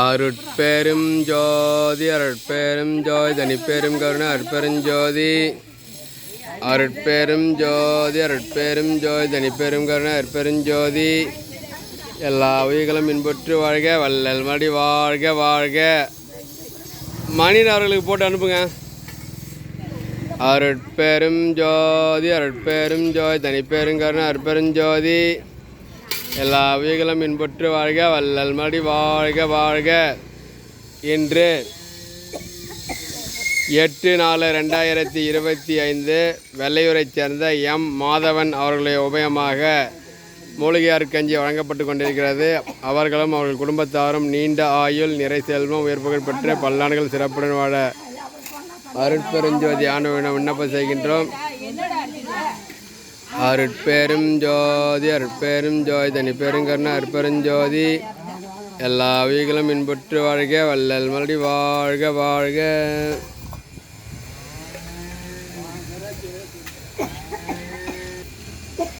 அருட்பெரும் ஜோதி அருட்பெரும் ஜோதி தனிப்பெரும் கருணை அருட்பெரும் ஜோதி. அருட்பெரும் ஜோதி அருட்பெரும் ஜோதி தனிப்பெரும் கருணை அருட்பெரும் ஜோதி. எல்லா உயிர்களும் இன்புற்று வாழ்க வள்ளல் மடி வாழ்க வாழ்க. மணின் அவர்களுக்கு போட்டு அனுப்புங்க. அருட்பெரும் ஜோதி அருட்பெரும் ஜோதி தனிப்பெரும் கருணை அருட்பெரும் ஜோதி. எல்லா விதிகளும் இன்புற்று வாழ்க வல்லல் மடி வாழ்க வாழ்க இன்று எட்டு நாலு ரெண்டாயிரத்தி இருபத்தி ஐந்து வெள்ளையூரைச் சேர்ந்த எம் மாதவன் அவர்களுடைய உபயமாக மூலிகையார் கஞ்சி வழங்கப்பட்டு கொண்டிருக்கிறது. அவர்களும் அவர்கள் குடும்பத்தாரும் நீண்ட ஆயுள் நிறை செல்வம் உயர்ப்புகள் பெற்று பல்லாண்டுகள் சிறப்புடன் வாழ அருட்பெருஞ்சோதி ஆண்டு விண்ணப்பம் செய்கின்றோம். அருட்பெரும் ஜோதி அருட்பெரும் ஜோதி தனி பெருங்கருண அருட்பெருஞ்சோதி எல்லா வீகளும் இன்புற்று வாழ்க வள்ளல் மறுபடி வாழ்க வாழ்க.